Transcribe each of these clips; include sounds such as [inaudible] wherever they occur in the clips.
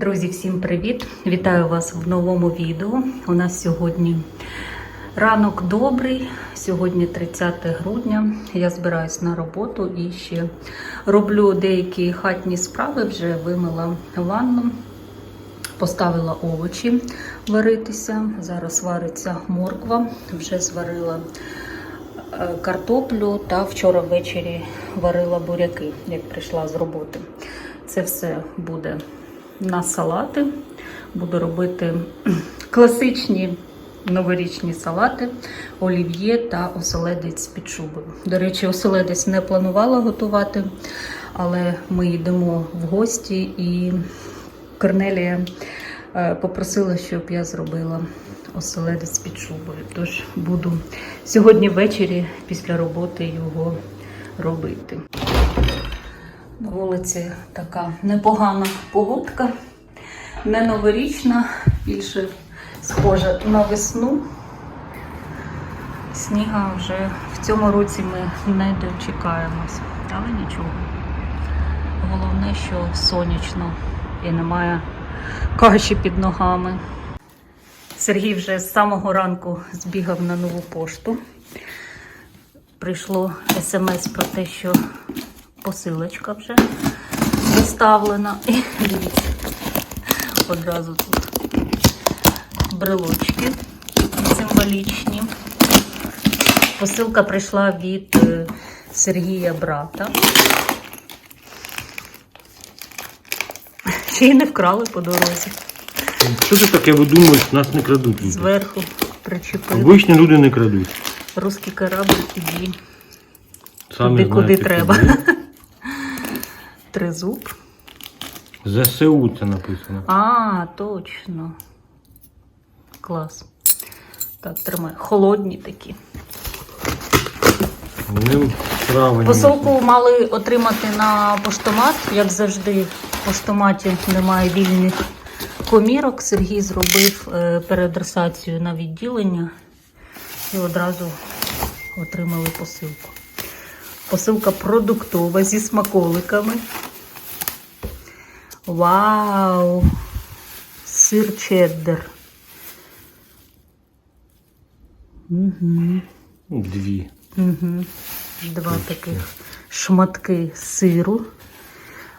Друзі, всім привіт! Вітаю вас в новому відео. У нас сьогодні ранок добрий, сьогодні 30 грудня. Я збираюсь на роботу і ще роблю деякі хатні справи. Вже вимила ванну, поставила овочі варитися. Зараз вариться морква, вже зварила е, картоплю та вчора ввечері варила буряки, як прийшла з роботи. Це все буде на салати. Буду робити [clears throat] класичні новорічні салати, олів'є та оселедець під шубою. До речі, оселедець не планувала готувати, але ми йдемо в гості і Корнелія е, попросила, щоб я зробила оселедець під шубою. Тож буду сьогодні ввечері після роботи його робити. На вулиці така непогана погодка, не новорічна, більше схожа на весну. Сніга вже в цьому році ми не дочекаємось, але нічого. Головне, що сонячно і немає каші під ногами. Сергій вже з самого ранку збігав на нову пошту. Прийшло смс про те, що посилочка вже доставлена. І дивіться, одразу тут брелочки символічні. Посилка прийшла від е, Сергія брата. Ще й не вкрали по дорозі. Що ти таке видумуєш, нас не крадуть люди. Зверху причепили. Обичні люди не крадуть. Русський корабль. Самі Куди, куди треба. куди. Тризуб. ЗСУ це написано. А, точно. Клас. Так, тримай. Холодні такі. Ним травень. Посилку мали отримати на поштомат. Як завжди, в поштоматі немає вільних комірок. Сергій зробив е, переадресацію на відділення і одразу отримали посилку. Посилка продуктова зі смаколиками. Вау! Сир чеддер. Угу. Дві. Угу. Два таких шматки сиру.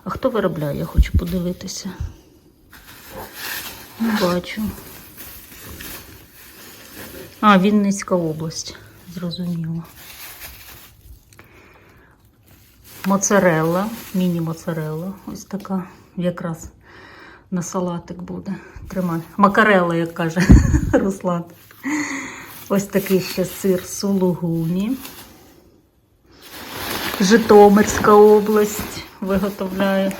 А хто виробляє? Я хочу подивитися. Не бачу. А, Вінницька область. Зрозуміло. Моцарелла, міні-моцарелла. Ось така якраз на салатик буде. Тримай. Макарелла, як каже [laughs] Руслан. Ось такий ще сир сулугуні. Житомирська область виготовляє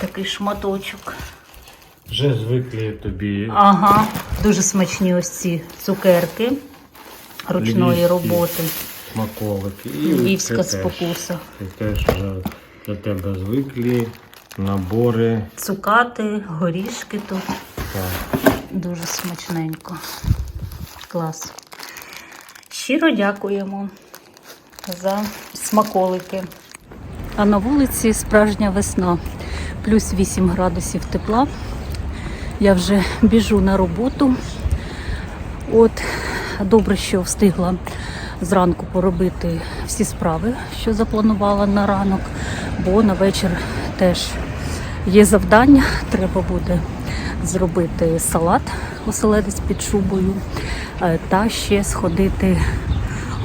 такий шматочок. Вже звикли тобі. Ага, дуже смачні ось ці цукерки ручної Львівські. роботи. Смаколики. І Львівська спокуса. Це теж вже для тебе звиклі. Набори. Цукати, горішки тут. Так. Дуже смачненько. Клас. Щиро дякуємо за смаколики. А на вулиці справжня весна. Плюс 8 градусів тепла. Я вже біжу на роботу. От, добре, що встигла зранку поробити всі справи, що запланувала на ранок, бо на вечір теж є завдання. Треба буде зробити салат оселедець під шубою е, та ще сходити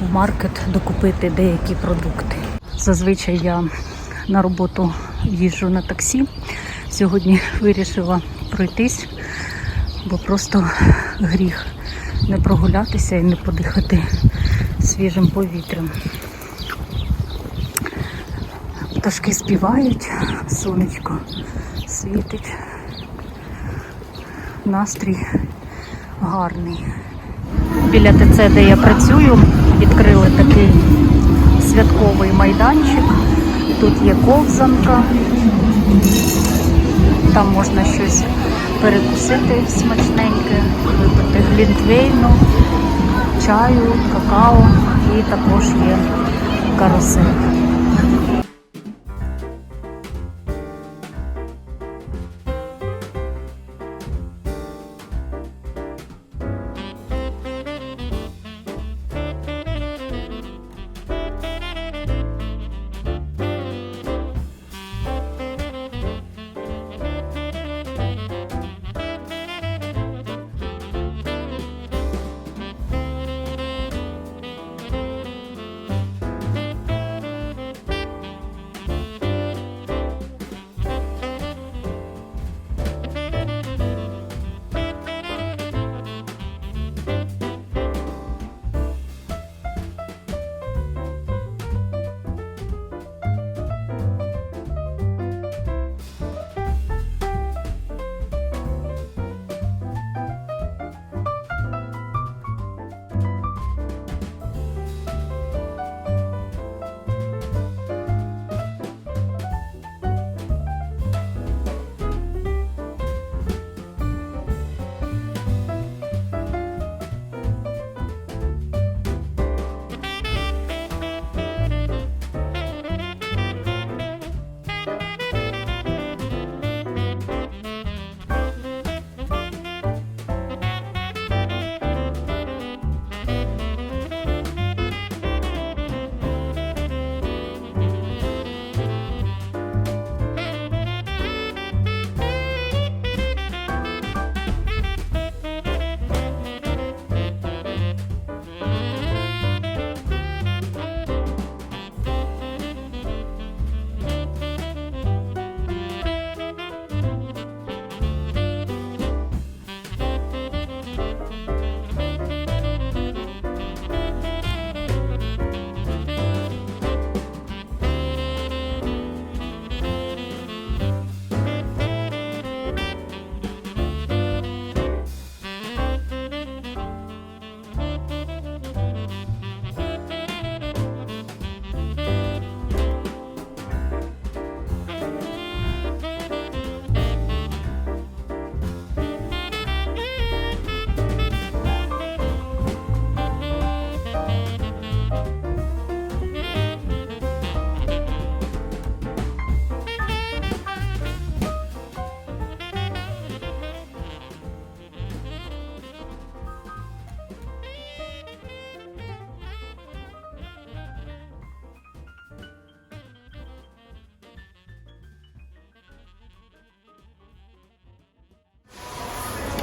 в маркет, докупити деякі продукти. Зазвичай я на роботу їжджу на таксі. Сьогодні вирішила пройтись, бо просто гріх не прогулятися і не подихати свіжим повітрям. Пташки співають, сонечко світить. Настрій гарний. Біля ТЦ, де я працюю, відкрили такий святковий майданчик. Тут є ковзанка, там можна щось перекусити смачненьке, випити глінтвейну, чаю, какао і також є карусель.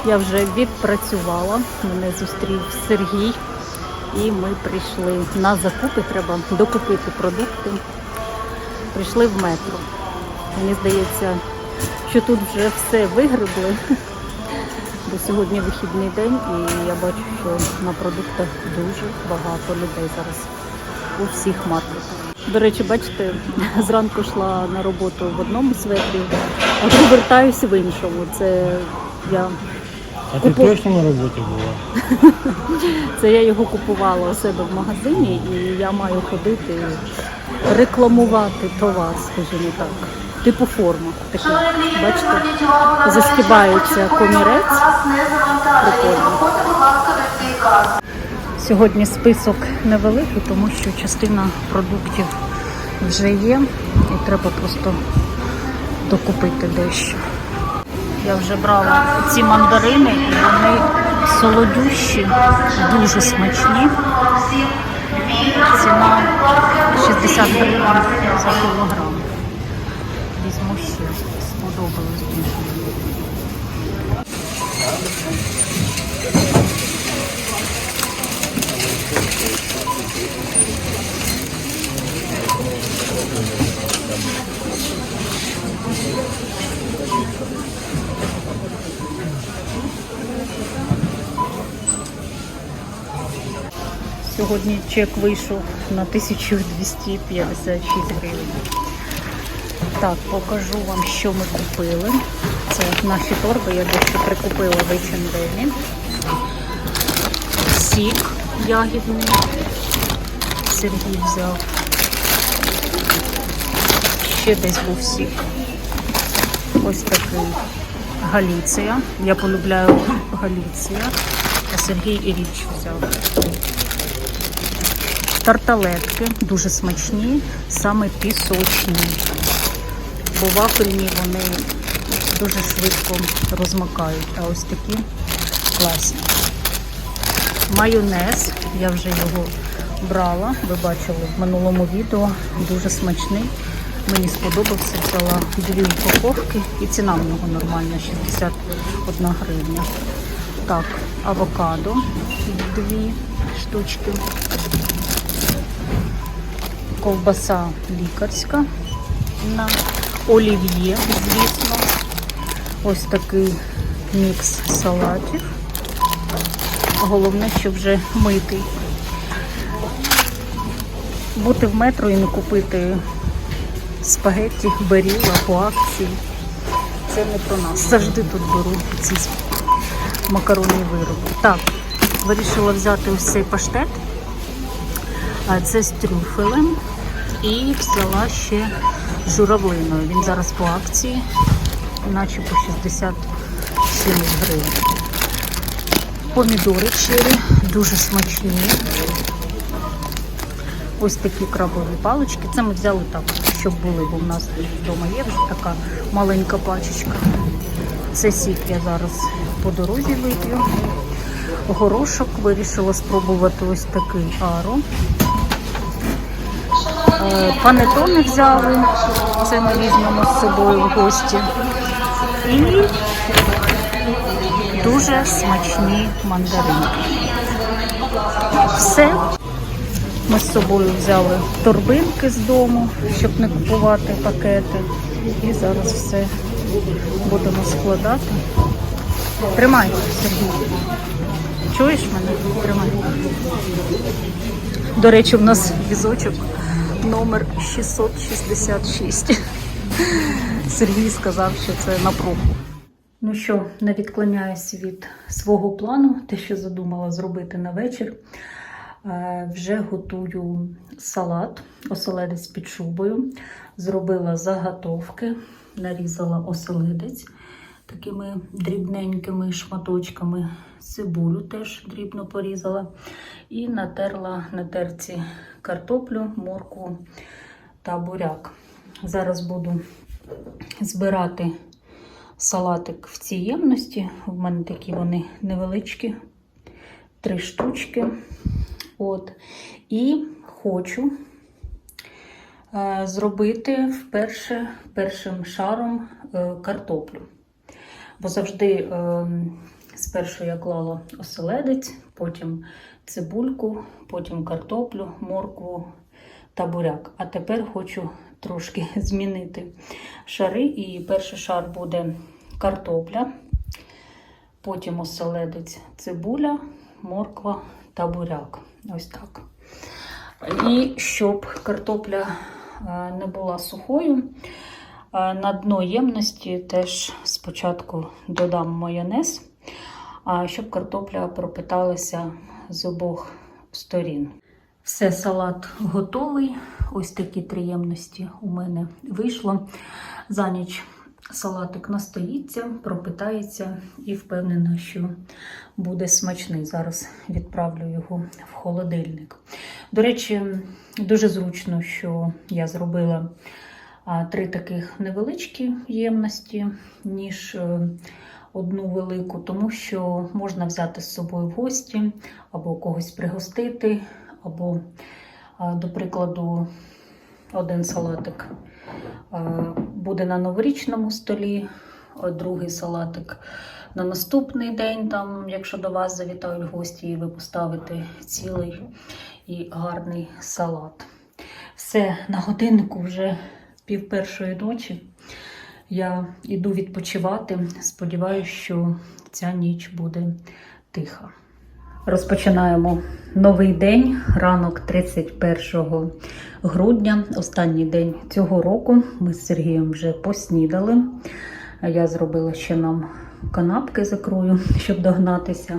Я вже відпрацювала, мене зустрів Сергій, і ми прийшли на закупи. Треба докупити продукти. Прийшли в метро. Мені здається, що тут вже все вигребли. Бо сьогодні вихідний день, і я бачу, що на продуктах дуже багато людей зараз у всіх маркетах. До речі, бачите, зранку йшла на роботу в одному светрі, а повертаюся в іншому. Це я А ти Купу- точно на роботі була? [laughs] Це я його купувала у себе в магазині, і я маю ходити рекламувати товар, скажімо так. Типу форма. Такі, бачите, застібається комірець. Прикольно. Сьогодні список невеликий, тому що частина продуктів вже є, і треба просто докупити дещо. Я вже брала ці мандарини, і вони солодющі, дуже смачні. Ціна 60 гривень за кілограм. Візьму ще, сподобалось дуже. Сьогодні чек вийшов на 1256 гривень. Так, покажу вам, що ми купили. Це наші торби, я дещо прикупила в H&M. Сік ягідний. Сергій взяв. Ще десь був сік. Ось такий Галіція. Я полюбляю Галіція. А Сергій і річ взяв. Тарталетки дуже смачні, саме пісочні. Бо вафельні вони дуже швидко розмакають. А ось такі класні. Майонез, я вже його брала, ви бачили в минулому відео, дуже смачний. Мені сподобався, взяла дві упаковки і ціна в нього нормальна, 61 гривня. Так, авокадо, дві штучки. Ковбаса лікарська на олів'є, звісно. Ось такий мікс салатів. Головне, що вже митий. Бути в метро і не купити спагетті, беріла по акції. Це не про нас. Завжди тут беру ці макаронні вироби. Так, вирішила взяти ось цей паштет. Це з трюфелем. І взяла ще журавлиною. Він зараз по акції, наче по 67 гривень. Помідори чері, дуже смачні. Ось такі крабові палички. Це ми взяли так, щоб були, бо в нас вдома є вже така маленька пачечка. Це сік я зараз по дорозі вип'ю. Горошок вирішила спробувати ось такий аро. Панетони взяли, це ми візьмемо з собою в гості. І дуже смачні мандаринки. Все. Ми з собою взяли торбинки з дому, щоб не купувати пакети. І зараз все будемо складати. Тримай, Сергій. Чуєш мене? Тримай. До речі, в нас візочок номер 666. Сергій сказав, що це на пробу. Ну що, не відклоняюсь від свого плану, те, що задумала зробити на вечір. Е, Вже готую салат, оселедець під шубою. Зробила заготовки, нарізала оселедець такими дрібненькими шматочками. Цибулю теж дрібно порізала. І натерла на терці картоплю, моркву та буряк. Зараз буду збирати салатик в цій ємності. В мене такі вони невеличкі, три штучки. От. І хочу е, зробити вперше першим шаром е, картоплю. Бо завжди е, спершу я клала оселедець, потім цибульку, потім картоплю, моркву та буряк. А тепер хочу трошки [laughs] змінити шари. І перший шар буде картопля, потім оселедець, цибуля, морква та буряк. Ось так. І щоб картопля е, не була сухою, на дно ємності теж спочатку додам майонез, щоб картопля пропиталася з обох сторін. Все, салат готовий. Ось такі три ємності у мене вийшло. За ніч салатик настоїться, пропитається і впевнена, що буде смачний. Зараз відправлю його в холодильник. До речі, дуже зручно, що я зробила три таких невеличкі ємності, ніж е, одну велику, тому що можна взяти з собою в гості або когось пригостити, або, до прикладу, один салатик буде на новорічному столі, другий салатик на наступний день, там, якщо до вас завітають гості, і ви поставите цілий і гарний салат. Все, на годиннику вже пів першої ночі. Я йду відпочивати. Сподіваюся, що ця ніч буде тиха. Розпочинаємо новий день, ранок 31 грудня, останній день цього року. Ми з Сергієм вже поснідали. Я зробила ще нам канапки закрою, щоб догнатися.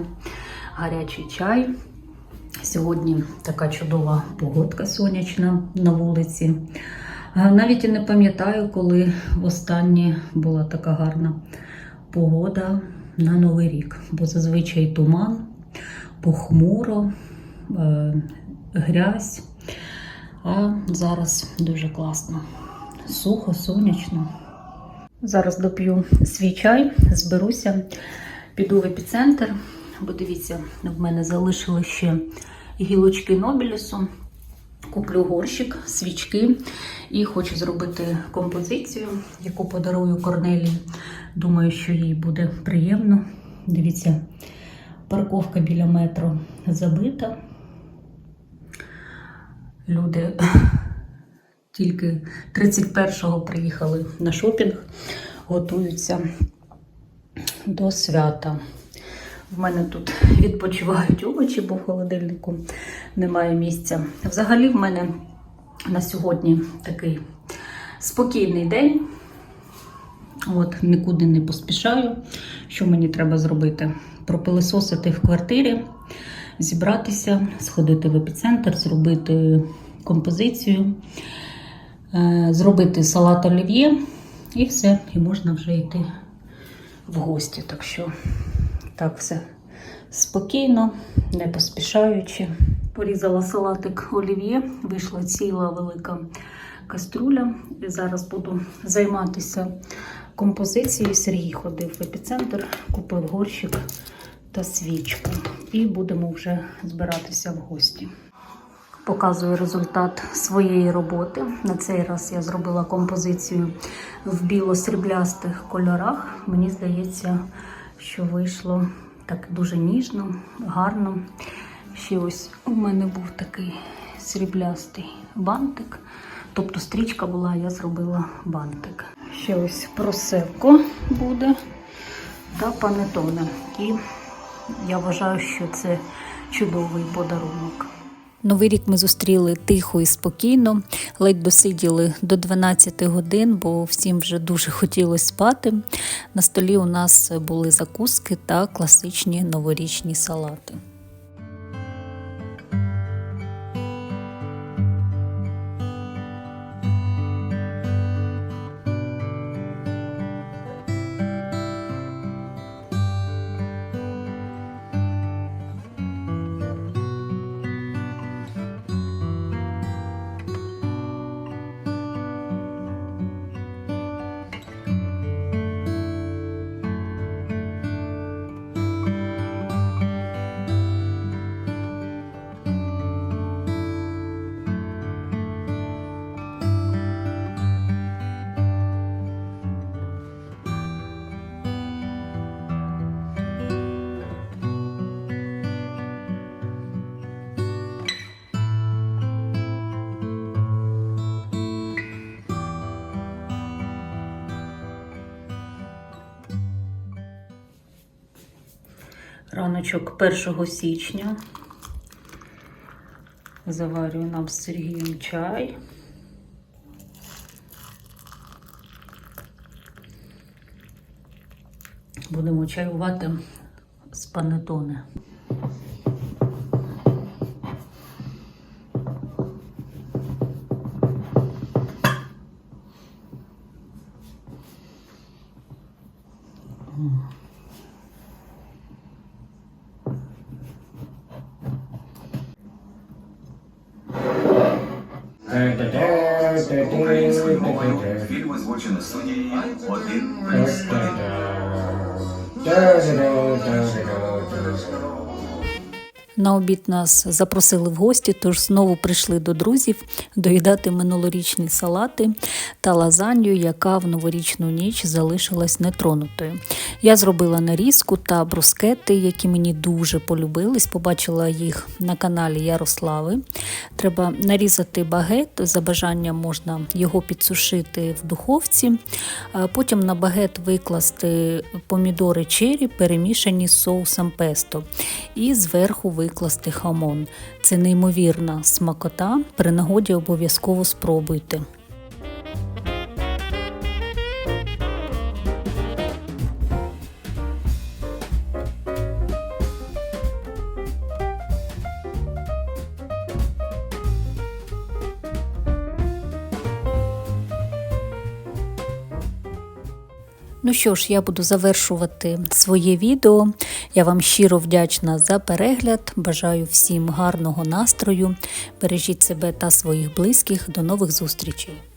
Гарячий чай. Сьогодні така чудова погодка сонячна на вулиці. Навіть і не пам'ятаю, коли востаннє була така гарна погода на Новий рік, бо зазвичай туман, похмуро, е, грязь. А зараз дуже класно. Сухо, сонячно. Зараз доп'ю свій чай, зберуся, піду в епіцентр, бо дивіться, в мене залишили ще гілочки Нобілісу. Куплю горщик, свічки і хочу зробити композицію, яку подарую Корнелії. Думаю, що їй буде приємно. Дивіться, парковка біля метро забита. Люди [laughs] тільки 31-го приїхали на шопінг, готуються до свята. В мене тут відпочивають овочі, бо в холодильнику немає місця. Взагалі, в мене на сьогодні такий спокійний день. От, нікуди не поспішаю. Що мені треба зробити? Пропилисосити в квартирі, зібратися, сходити в епіцентр, зробити композицію, е, зробити салат олів'є і все. І можна вже йти в гості. Так що так все спокійно, не поспішаючи. Порізала салатик олів'є, вийшла ціла велика кастрюля. І зараз буду займатися композицією. Сергій ходив в епіцентр, купив горщик та свічку. І будемо вже збиратися в гості. Показую результат своєї роботи. На цей раз я зробила композицію в біло-сріблястих кольорах. Мені здається, що вийшло так дуже ніжно, гарно. Ще ось у мене був такий сріблястий бантик. Тобто стрічка була, я зробила бантик. Ще ось просевко буде та панетоне. І я вважаю, що це чудовий подарунок. Новий рік ми зустріли тихо і спокійно, ледь досиділи до 12 годин, бо всім вже дуже хотілося спати. На столі у нас були закуски та класичні новорічні салати. Раночок 1 січня. Заварюю нам з Сергієм чай. Будемо чаювати з панетоне. do do do do do do. На обід нас запросили в гості, тож знову прийшли до друзів доїдати минулорічні салати та лазанью, яка в новорічну ніч залишилась нетронутою. Я зробила нарізку та брускети, які мені дуже полюбились. Побачила їх на каналі Ярослави. Треба нарізати багет. За бажанням можна його підсушити в духовці. Потім на багет викласти помідори чері, перемішані з соусом песто. І зверху викласти хамон. Це неймовірна смакота. При нагоді обов'язково спробуйте. Що ж, я буду завершувати своє відео. Я вам щиро вдячна за перегляд. Бажаю всім гарного настрою. Бережіть себе та своїх близьких. До нових зустрічей!